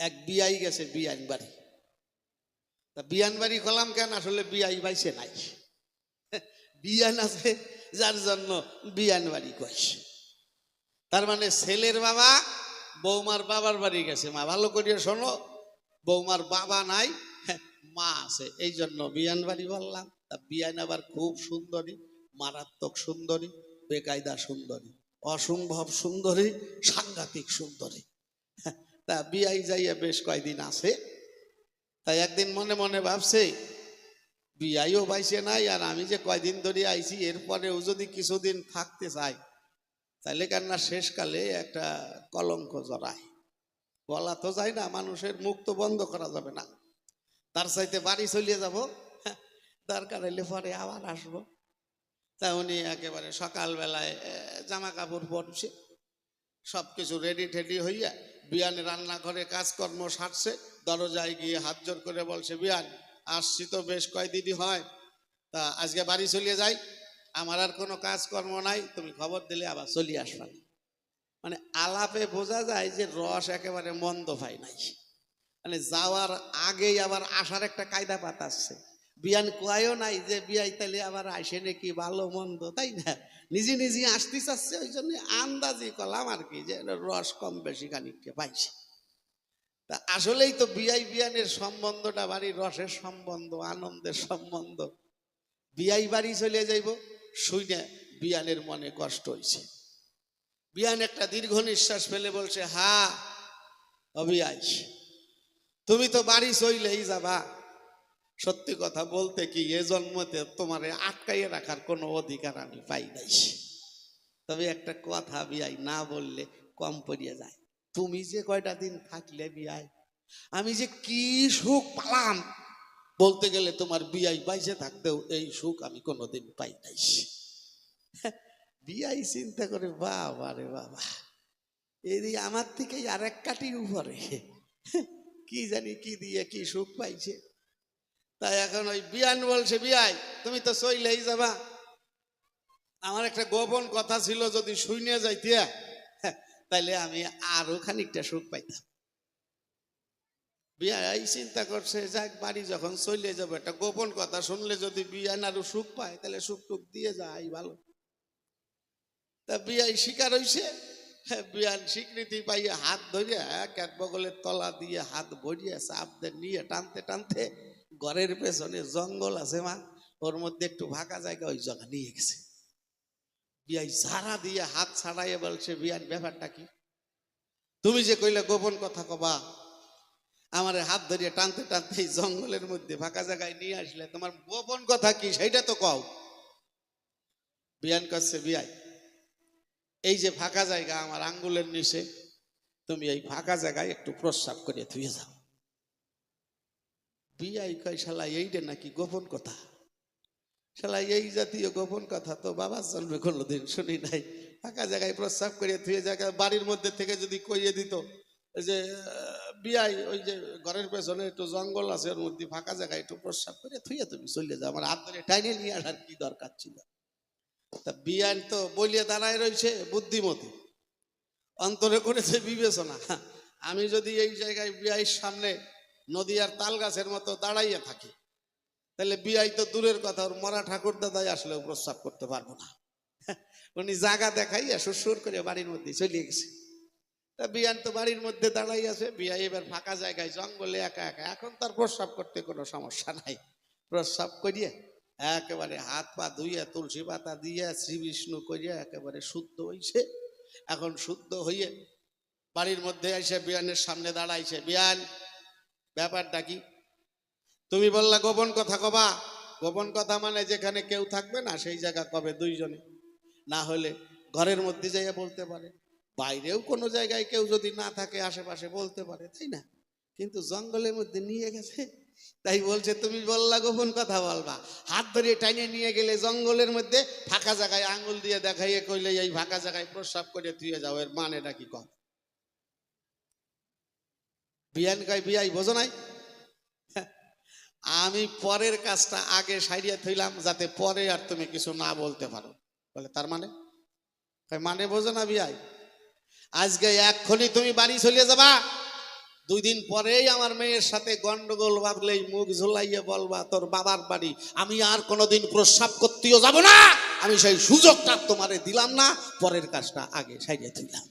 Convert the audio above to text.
এক বিয়াই গেছে বিয়ান বাড়ি। তা বিয়ান বাড়ি খোলাম কেন? আসলে বিয়াই বাইছে নাই। বিয়ান আছে, যার জন্য বিয়ান বাড়ি কইছে তার মানে ছেলের বাবা, বৌমার বাবার বাড়ি গেছে। মা, ভালো করিয়া শোনো, বৌমার বাবা নাই, মা আছে। এই জন্য বিয়ান বাড়ি বললাম। তা বিয়ান আবার খুব সুন্দরী, মারাত্মক সুন্দরী, বেকায়দা সুন্দরী, অসম্ভব সুন্দরী, সাংঘাতিক সুন্দরী। তা বিয়াই যাইয়া বেশ কয়দিন আছে। তাই একদিন মনে মনে ভাবছে বিয়াইও পাইছে নাই আর আমি যে কয়দিন ধরে আইছি এরপরেও যদি কিছুদিন থাকতে চাই তাহলে কেননা শেষকালে একটা কলঙ্ক জড়ায়। বলা তো যায় না মানুষের মুখ তো বন্ধ করা যাবে না। তার চাইতে বাড়ি চলিয়ে যাব হ্যাঁ, দরকার হইলে পরে আবার আসব। তা উনি একেবারে সকালবেলায় জামা কাপড় পরছে সব কিছু রেডি টেডি হইয়া বিয়ান রান্নাঘরে কাজকর্ম সারছে, দরজায় গিয়ে হাত জোর করে বলছে বিয়ান আসছি তো বেশ কয়দিনই হয়। তা আজকে বাড়ি চলিয়ে যাই। আমার আর কোনো কাজকর্ম নাই, তুমি খবর দিলে আবার চলিয়ে আসবা মানে আলাপে বোঝা যায় যে রস একেবারে মন্দ পাই নাই। মানে যাওয়ার আগেই আবার আসার একটা কায়দা পাতাচ্ছে বিয়ান কোয়াইও নাই যে বিয়াই তাইলে আবার আসে নাকি ভালো মন্দ, তাই না? নিজে নিজে আসতে চাচ্ছে, ওই জন্য আন্দাজি করলাম আর কি যে রস কম বেশি খানিককে পাইছে। তা আসলেই তো বিয়াই বিয়ানের সম্বন্ধটা বাড়ির রসের সম্বন্ধ, আনন্দের সম্বন্ধ। বিয়াই বাড়ি চলে যাইব, শুইনে বিয়ানের মনে কষ্ট হয়েছে বিয়ান একটা দীর্ঘ নিঃশ্বাস ফেলে বলছে, হা অবিয়াই তুমি তো বাড়ি চইলেই যাবা। সত্যি কথা বলতে কি, এ জন্মতে তোমারে আটকাইয়ে রাখার কোনো অধিকার আমি পাই নাই। তবে একটা কথা বিয়াই, না বললে কম পড়িয়ে যায়। তুমি যে কয়টা দিন থাকলে বিয়াই, আমি যে কি সুখ পালাম, বলতে গেলে তোমার বিয়াই বাইসে থাকতেও এই সুখ আমি কোনোদিন পাই নাই। বিয়াই চিন্তা করে, বাবা রে বাবা এই আমার থেকে আর এক কাটি উপরে। কি জানি কি দিয়ে কি সুখ পাইছে। তাই এখন ওই বিয়ান বলছে বিয়াই তুমি তো চইলেই যাবা। আমার একটা গোপন কথা ছিল যদি শুনে যাইতিয়া তাইলে আমি আরও খানিকটা সুখ পাইতাম। বিয়াই চিন্তা করছে যাক বাড়ি যখন চলে যাব একটা গোপন কথা শুনলে যদি বিয়ান আরও সুখ পায় তাহলে সুখ টুক দিয়ে যায় ভালো। তা বিয়াই শিকার হইছে। হ্যাঁ, বিয়ান স্বীকৃতি পাইয়ে হাত ধরিয়া ক্যাট বগলের তলা দিয়ে হাত ভরিয়ে চাপদের নিয়ে টানতে টানতে ঘরের পেছনে জঙ্গল আছে মা, ওর মধ্যে একটু ফাঁকা জায়গা, ওই জায়গা নিয়ে গেছে। বিয়াই ঝাড়া দিয়ে হাত ছাড়াইয়ে বলছে বিয়ান ব্যাপারটা কি? তুমি যে কইলে গোপন কথা কবা, আমার হাত ধরিয়ে টানতে টানতে এই জঙ্গলের মধ্যে ফাঁকা জায়গায় নিয়ে আসলে তোমার গোপন কথা কি, সেইটা তো কও। বিয়ান করছে বিয়াই, এই যে ফাঁকা জায়গা আমার আঙ্গুলের নিচে, তুমি এই ফাঁকা জায়গায় একটু প্রস্রাব করে ধুয়ে যাও। বিয়াই কয়, শালা এইটা নাকি গোপন কথা? শালা, এই জাতীয় গোপন কথা তো বাবার জন্মে কোনোদিন শুনি নাই। ফাঁকা জায়গায় প্রস্রাব করে ধুয়ে জায়গা বাড়ির মধ্যে থেকে যদি কইয়ে দিত যে বিয়াই, ওই যে ঘরের পেছনে একটু জঙ্গল আছে, ওর মধ্যে ফাঁকা জায়গায় একটু প্রস্রাব করে ধুয়ে তুমি চলে যাও। আমার হাত ধরে টাইনে নিয়ে আসার কি দরকার ছিল? তা বিয়ান তো বলিয়ে দাঁড়ায় রয়েছে বুদ্ধিমতী। অন্তরে করেছে বিবেচনা। আমি যদি এই জায়গায় বিয়াইয়ের সামনে নদী আর তাল গাছের মতো দাঁড়াইয়া থাকি। তাহলে বিয়াই তো দূরের কথা, ওর মরা ঠাকুর দাদাই আসলেও প্রস্রাব করতে পারব না। উনি জায়গা দেখাইয়া সুর করে বাড়ির মধ্যে চলে গেছে। তা বিয়ান তো বাড়ির মধ্যে দাঁড়াই আছে বিয়াই এবার ফাঁকা জায়গায় জঙ্গলে একা একা। এখন তার প্রস্রাব করতে কোনো সমস্যা নাই। প্রস্রাব করিয়ে একেবারে হাত পা ধুইয়া, তুলসী পাতা দিয়ে, শ্রী বিষ্ণু করিয়া একেবারে শুদ্ধ হইছে। এখন শুদ্ধ হইয়ে বাড়ির মধ্যে এসে বিয়ানের সামনে দাঁড়াইছে। বিয়ান ব্যাপারটা কি? তুমি বললা, গোপন কথা কবা। গোপন কথা মানে যেখানে কেউ থাকবে না, সেই জায়গা কবে দুইজনে। না হলে ঘরের মধ্যে যাইয়া বলতে পারে। বাইরেও কোনো জায়গায় কেউ যদি না থাকে, আশেপাশে বলতে পারে, তাই না? কিন্তু জঙ্গলের মধ্যে নিয়ে গেছে। তাই বলছে, তুমি বললা, গোপন কথা বলবা। হাত ধরে টাইনে নিয়ে গেলে জঙ্গলের মধ্যে ফাঁকা জায়গায় আঙুল দিয়ে দেখাইয়ে কইলে, এই ফাঁকা জায়গায় প্রস্রাব করে ধুয়ে যাও। এর মানেটা কি কম বিয়ান কয়, বিয়াই বোঝো নাই? আমি পরের কাজটা আগে সাইডিয়া থইলাম যাতে পরে আর তুমি কিছু না বলতে পারো। বলে, তার মানে? মানে বোঝো না বিয়াই। আজকে এক্ষুনি তুমি বাড়ি চলে যাবা। দুই দিন পরেই আমার মেয়ের সাথে গন্ডগোল ভাবলেই মুখ ঝুলাইয়ে বলবা, তোর বাবার বাড়ি আমি আর কোনোদিন প্রস্রাব করতেও যাব না। আমি সেই সুযোগটা তোমারে দিলাম না। পরের কাজটা আগে সাইডে দিলাম